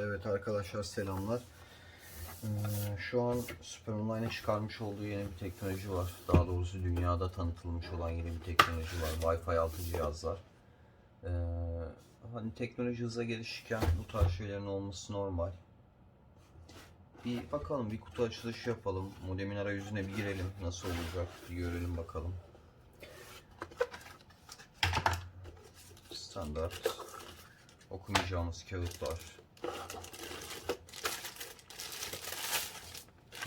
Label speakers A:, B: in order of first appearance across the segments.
A: Evet arkadaşlar selamlar. Ee, şu an Super Online'ın çıkarmış olduğu yeni bir teknoloji var. Daha doğrusu dünyada tanıtılmış olan yeni bir teknoloji var. Wi-Fi 6 cihazlar. Ee, hani teknoloji hızla gelişirken bu tarz şeylerin olması normal. Bir bakalım, bir kutu açılışı yapalım. Modemin arayüzüne bir girelim. Nasıl olacak bir görelim bakalım. Standart okumayacağımız kağıtlar.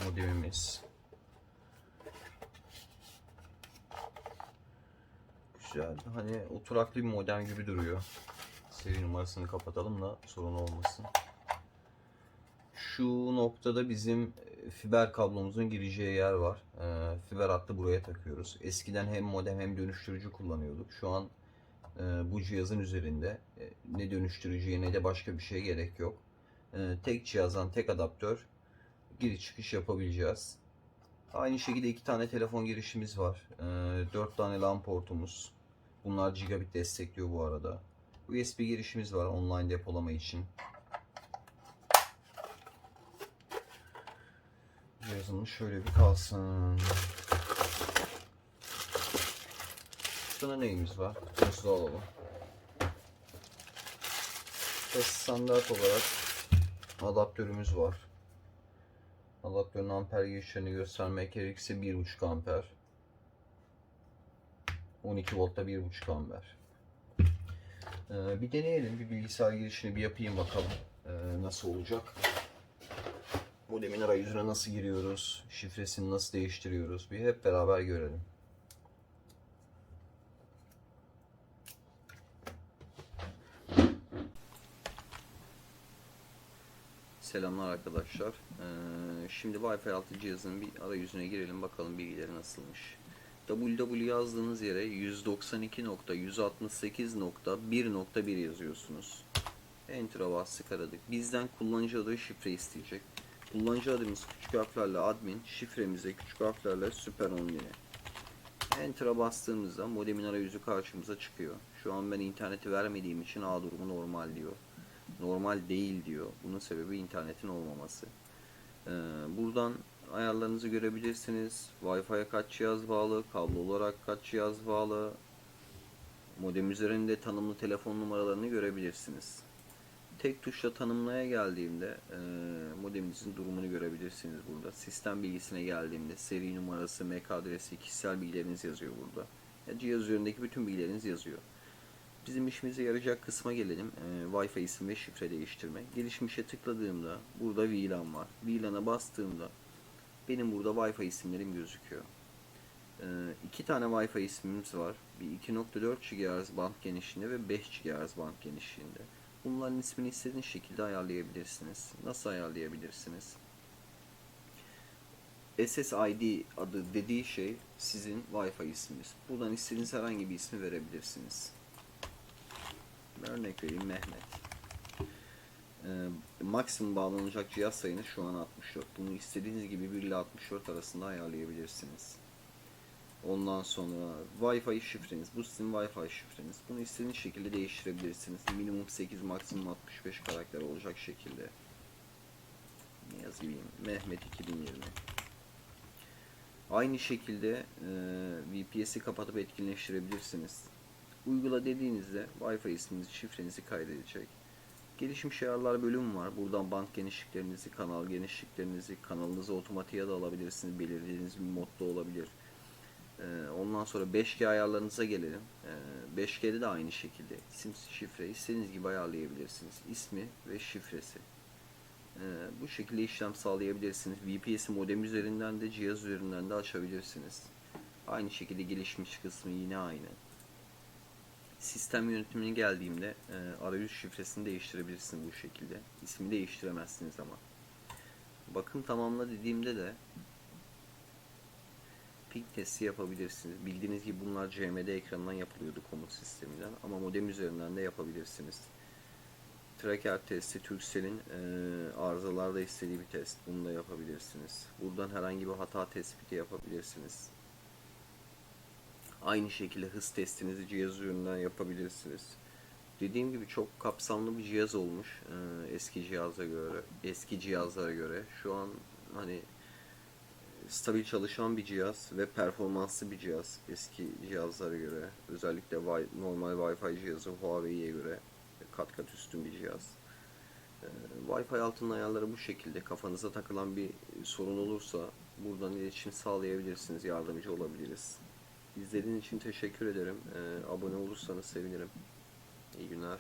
A: Modemimiz. Güzel. Hani oturaklı bir modem gibi duruyor. Seri numarasını kapatalım da sorun olmasın. Şu noktada bizim e, fiber kablomuzun gireceği yer var. Ee, fiber hattı buraya takıyoruz. Eskiden hem modem hem dönüştürücü kullanıyorduk. Şu an e, bu cihazın üzerinde e, ne dönüştürücüye ne de başka bir şeye gerek yok. E, tek cihazdan tek adaptör giriş çıkış yapabileceğiz. Aynı şekilde iki tane telefon girişimiz var. E, dört tane LAN portumuz. Bunlar gigabit destekliyor bu arada. USB girişimiz var online depolama için. Cihazımız şöyle bir kalsın. Şurada neyimiz var? Alalım? Ve standart olarak adaptörümüz var. Adaptörün amper girişlerini göstermek gerekirse 1.5 amper. 12 voltta 1.5 amper. Ee, bir deneyelim. Bir bilgisayar girişini bir yapayım bakalım. Ee, nasıl olacak? Modemin arayüzüne nasıl giriyoruz? Şifresini nasıl değiştiriyoruz? Bir hep beraber görelim. Selamlar arkadaşlar. Ee, şimdi Wi-Fi 6 cihazın bir arayüzüne girelim bakalım bilgileri nasılmış. www yazdığınız yere 192.168.1.1 yazıyorsunuz. Enter'a bastık aradık. Bizden kullanıcı adı şifre isteyecek. Kullanıcı adımız küçük harflerle admin, şifremize küçük harflerle süper online. Enter'a bastığımızda modemin arayüzü karşımıza çıkıyor. Şu an ben interneti vermediğim için A durumu normal diyor normal değil diyor. Bunun sebebi internetin olmaması. Ee, buradan ayarlarınızı görebilirsiniz. Wi-Fi'ye kaç cihaz bağlı, kablo olarak kaç cihaz bağlı, modem üzerinde tanımlı telefon numaralarını görebilirsiniz. Tek tuşla tanımlaya geldiğimde e, modeminizin durumunu görebilirsiniz burada. Sistem bilgisine geldiğimde seri numarası, MAC adresi, kişisel bilgileriniz yazıyor burada. Ya, cihaz üzerindeki bütün bilgileriniz yazıyor. Bizim işimize yarayacak kısma gelelim. E, Wi-Fi isim ve şifre değiştirme. Gelişmişe tıkladığımda burada VLAN var. VLAN'a bastığımda benim burada Wi-Fi isimlerim gözüküyor. E, iki tane Wi-Fi ismimiz var. Bir 2.4 GHz band genişliğinde ve 5 GHz band genişliğinde. Bunların ismini istediğiniz şekilde ayarlayabilirsiniz. Nasıl ayarlayabilirsiniz? SSID adı dediği şey sizin Wi-Fi isminiz. Buradan istediğiniz herhangi bir ismi verebilirsiniz. Örnek vereyim Mehmet. Ee, maksimum bağlanacak cihaz sayınız şu an 64. Bunu istediğiniz gibi 1 ile 64 arasında ayarlayabilirsiniz. Ondan sonra Wi-Fi şifreniz. Bu sizin Wi-Fi şifreniz. Bunu istediğiniz şekilde değiştirebilirsiniz. Minimum 8, maksimum 65 karakter olacak şekilde. Ne yazayım? Mehmet 2020. Aynı şekilde e, VPS'i kapatıp etkinleştirebilirsiniz. Uygula dediğinizde Wi-Fi isminizi, şifrenizi kaydedecek. Gelişmiş ayarlar bölümü var. Buradan band genişliklerinizi, kanal genişliklerinizi, kanalınızı otomatiğe de alabilirsiniz. Belirlediğiniz bir modda olabilir. Ee, ondan sonra 5G ayarlarınıza gelelim. Ee, 5G'de de aynı şekilde isim, şifre istediğiniz gibi ayarlayabilirsiniz. İsmi ve şifresi. Ee, bu şekilde işlem sağlayabilirsiniz. VPS'i modem üzerinden de cihaz üzerinden de açabilirsiniz. Aynı şekilde gelişmiş kısmı yine aynı sistem yönetimine geldiğimde e, arayüz şifresini değiştirebilirsiniz bu şekilde. İsmi değiştiremezsiniz ama. Bakım tamamla dediğimde de ping testi yapabilirsiniz. Bildiğiniz gibi bunlar CMD ekranından yapılıyordu komut sisteminden ama modem üzerinden de yapabilirsiniz. Tracker testi Turkcell'in e, arızalarda istediği bir test. Bunu da yapabilirsiniz. Buradan herhangi bir hata tespiti yapabilirsiniz. Aynı şekilde hız testinizi cihaz üzerinden yapabilirsiniz. Dediğim gibi çok kapsamlı bir cihaz olmuş e, eski cihaza göre, eski cihazlara göre. Şu an hani stabil çalışan bir cihaz ve performanslı bir cihaz eski cihazlara göre. Özellikle normal Wi-Fi cihazı Huawei'ye göre kat kat üstün bir cihaz. Ee, Wi-Fi altının ayarları bu şekilde. Kafanıza takılan bir sorun olursa buradan iletişim sağlayabilirsiniz, yardımcı olabiliriz. İzlediğiniz için teşekkür ederim. Ee, abone olursanız sevinirim. İyi günler.